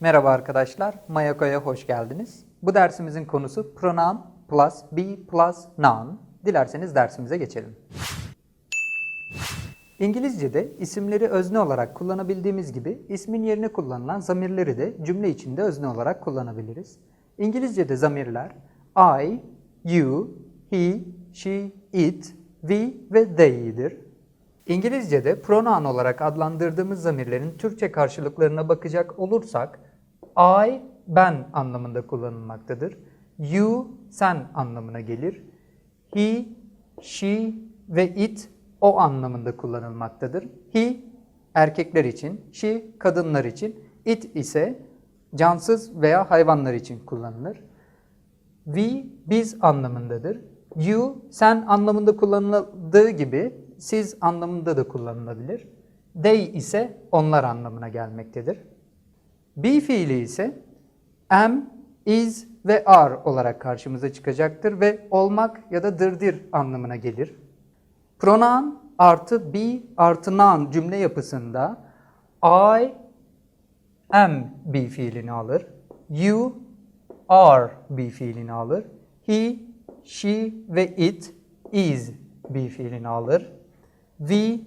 Merhaba arkadaşlar, Mayako'ya hoş geldiniz. Bu dersimizin konusu pronoun plus be plus noun. Dilerseniz dersimize geçelim. İngilizce'de isimleri özne olarak kullanabildiğimiz gibi ismin yerine kullanılan zamirleri de cümle içinde özne olarak kullanabiliriz. İngilizce'de zamirler I, you, he, she, it, we ve they'dir. İngilizce'de pronoun olarak adlandırdığımız zamirlerin Türkçe karşılıklarına bakacak olursak I, ben anlamında kullanılmaktadır. You, sen anlamına gelir. He, she ve it o anlamında kullanılmaktadır. He, erkekler için, she, kadınlar için, it ise cansız veya hayvanlar için kullanılır. We, biz anlamındadır. You, sen anlamında kullanıldığı gibi siz anlamında da kullanılabilir. They ise onlar anlamına gelmektedir. Be fiili ise am, is ve are olarak karşımıza çıkacaktır ve olmak ya da dırdır anlamına gelir. Pronoun artı be artı noun cümle yapısında I am be fiilini alır. You are be fiilini alır. He, she ve it is be fiilini alır. We,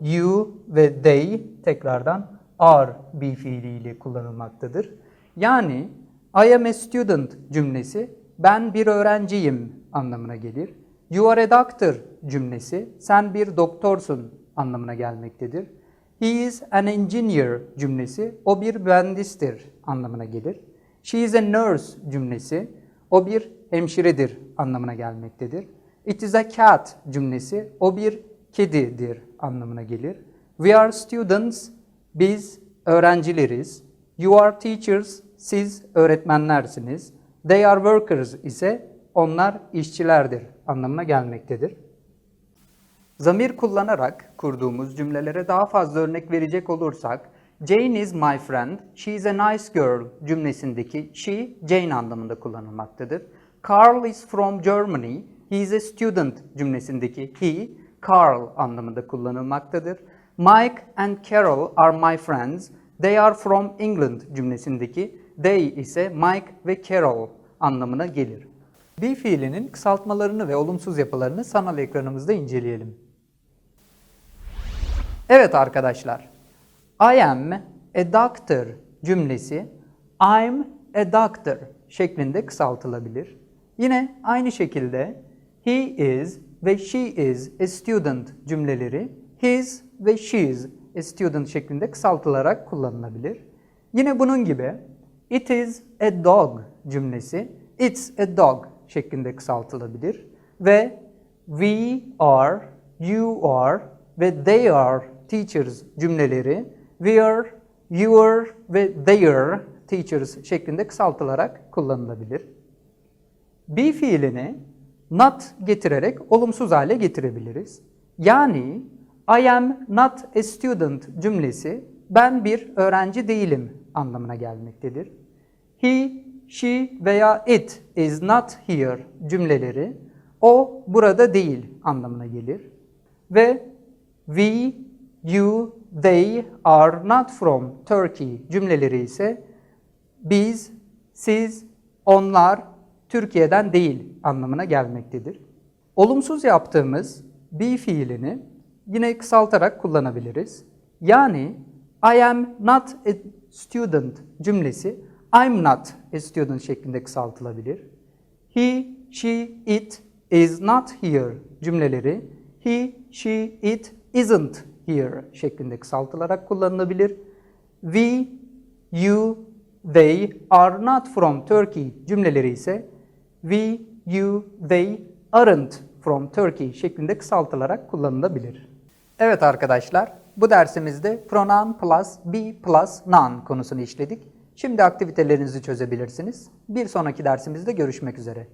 you ve they tekrardan are be fiiliyle kullanılmaktadır. Yani I am a student cümlesi ben bir öğrenciyim anlamına gelir. You are a doctor cümlesi sen bir doktorsun anlamına gelmektedir. He is an engineer cümlesi o bir mühendistir anlamına gelir. She is a nurse cümlesi o bir hemşiredir anlamına gelmektedir. It is a cat cümlesi o bir kedidir anlamına gelir. We are students biz öğrencileriz. You are teachers siz öğretmenlersiniz. They are workers ise onlar işçilerdir anlamına gelmektedir. Zamir kullanarak kurduğumuz cümlelere daha fazla örnek verecek olursak, Jane is my friend, she is a nice girl cümlesindeki she, Jane anlamında kullanılmaktadır. Carl is from Germany, he is a student cümlesindeki he, Carl anlamında kullanılmaktadır. Mike and Carol are my friends, they are from England cümlesindeki they ise Mike ve Carol anlamına gelir. Be fiilinin kısaltmalarını ve olumsuz yapılarını sanal ekranımızda inceleyelim. Evet arkadaşlar. I am a doctor cümlesi I'm a doctor şeklinde kısaltılabilir. Yine aynı şekilde he is ve she is a student cümleleri his ve she's a student şeklinde kısaltılarak kullanılabilir. Yine bunun gibi it is a dog cümlesi it's a dog şeklinde kısaltılabilir ve we are, you are ve they are teachers cümleleri we are, you are ve they are teachers şeklinde kısaltılarak kullanılabilir. Be fiilini not getirerek olumsuz hale getirebiliriz. Yani I am not a student cümlesi ben bir öğrenci değilim anlamına gelmektedir. He, she veya it is not here cümleleri o burada değil anlamına gelir. Ve we, you, they are not from Turkey cümleleri ise biz, siz, onlar Türkiye'den değil anlamına gelmektedir. Olumsuz yaptığımız be fiilini yine kısaltarak kullanabiliriz. Yani I am not a student cümlesi I'm not a student şeklinde kısaltılabilir. He, she, it is not here cümleleri he, she, it isn't here şeklinde kısaltılarak kullanılabilir. We, you, they are not from Turkey cümleleri ise we, you, they aren't from Turkey şeklinde kısaltılarak kullanılabilir. Evet arkadaşlar, bu dersimizde pronoun plus be plus noun konusunu işledik. Şimdi aktivitelerinizi çözebilirsiniz. Bir sonraki dersimizde görüşmek üzere.